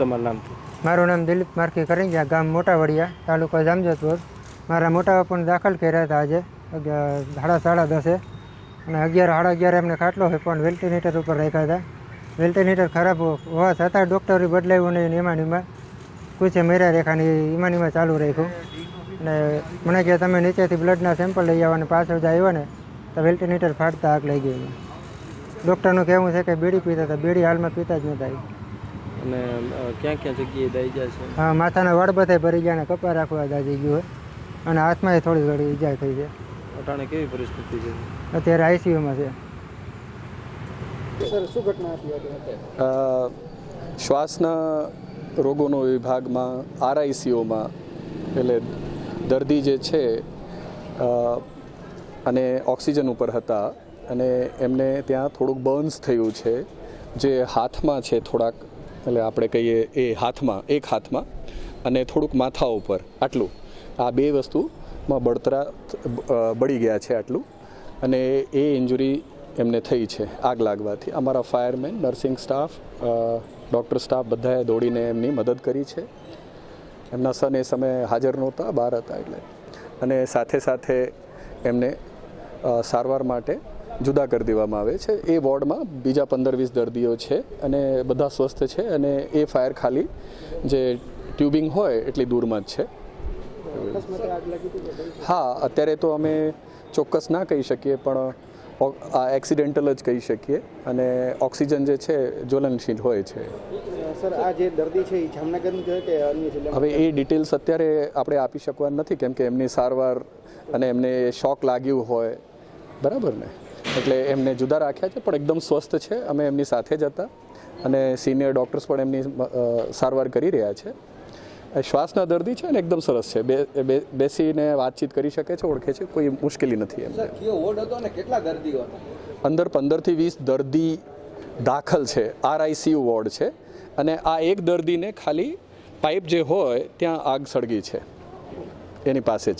તમારું નામ? મારું નામ દિલીપ માર્કી કરિંગિયા ગામ મોટાવડિયા, તાલુકો જામજતપુર મારા મોટા પણ દાખલ કર્યા હતા આજે સાડા સાડા દસે. અને અગિયાર, સાડા અગિયાર એમને ખાટલો હોય પણ વેન્ટિલેટર ઉપર રાખ્યા હતા. વેન્ટિલેટર ખરાબ હોવા છતાં ડૉક્ટરે બદલાવ્યું નહીં એમાં પૂછે એમાં કુછે મેરા રેખાની ઈમાનીમાં ચાલુ રાખ્યું. અને મને કે તમે નીચેથી બ્લડના સેમ્પલ લઈ આવવા અને પાછળ જ આવ્યો ને, તો વેન્ટિલેટર ફાટતા આગ લઈ ગઈ. ડૉક્ટરનું કહેવું છે કે, બીડી પીતા હતા, બીડી હાલમાં પીતા જ નહોતા. અને ક્યાં ક્યાં જગ્યાએ દાઈ જાય છે? હા માથાના વડ બધે ભરી ગયા ને કપા રાખવા દાજી ગયું હોય. અને હાથમાં થોડી ઘણી ઈજા થઈ છે. અટાણે કેવી પરિસ્થિતિ છે? અત્યારે આઈસીયુમાં છે. અ, શ્વાસના રોગોનો વિભાગમાં આરઆઈસીઓમાં એટલે દર્દી જે છે અને ઓક્સિજન ઉપર હતા. અને એમને ત્યાં થોડુંક બર્ન્સ થયું છે. જે હાથમાં છે થોડાક. એટલે આપણે કહીએ એ હાથમાં, એક હાથમાં અને થોડુંક માથા ઉપર, આટલું. આ બે વસ્તુમાં બળતરા બળી ગયા છે આટલું. અને એ ઇન્જુરી એમને થઈ છે, આગ લાગવાથી. અમારા fireman nursing staff doctor staff બધાએ દોડીને એમની મદદ કરી છે. એમના સન એ સમયે હાજર નહોતા, બહાર હતા એટલે. અને સાથે સાથે એમને સારવાર માટે જુદા કરી દેવામાં આવે છે. એ વોર્ડમાં બીજા પંદર વીસ દર્દીઓ છે અને બધા સ્વસ્થ છે અને એ ફાયર ખાલી જે ટ્યુબિંગ હોય એટલી દૂરમાં જ છે. હા અત્યારે તો અમે ચોક્કસ ના કહી શકીએ પણ આ એક્સિડેન્ટલ જ કહી શકીએ અને ઓક્સિજન જે છે જ્વલનશીલ હોય છે. સર આ જે દર્દી છે એ જામનગરનું છે કે અન્ય જિલ્લામાં? હવે એ ડિટેલ્સ અત્યારે આપણે આપી શકવા નથી કેમ કે એમની સારવાર અને એમને શોક લાગ્યું હોય. બરાબર ને? એટલે એમને જુદા રાખ્યા છે પણ એકદમ સ્વસ્થ છે. અમે એમની સાથે જ હતા અને સિનિયર ડૉક્ટર્સ પણ એમની સારવાર કરી રહ્યા છે. શ્વાસના દર્દી છે ને એકદમ સરસ છે. બે બેસીને વાતચીત કરી શકે છે ઓળખે છે કોઈ મુશ્કેલી નથી ને કેટલા દર્દીઓ અંદર પંદરથી વીસ દર્દી દાખલ છે આરઆઈસીયુ વોર્ડ છે અને આ એક દર્દીને ખાલી પાઇપ જે હોય ત્યાં આગ સળગી છે. એની પાસે જ.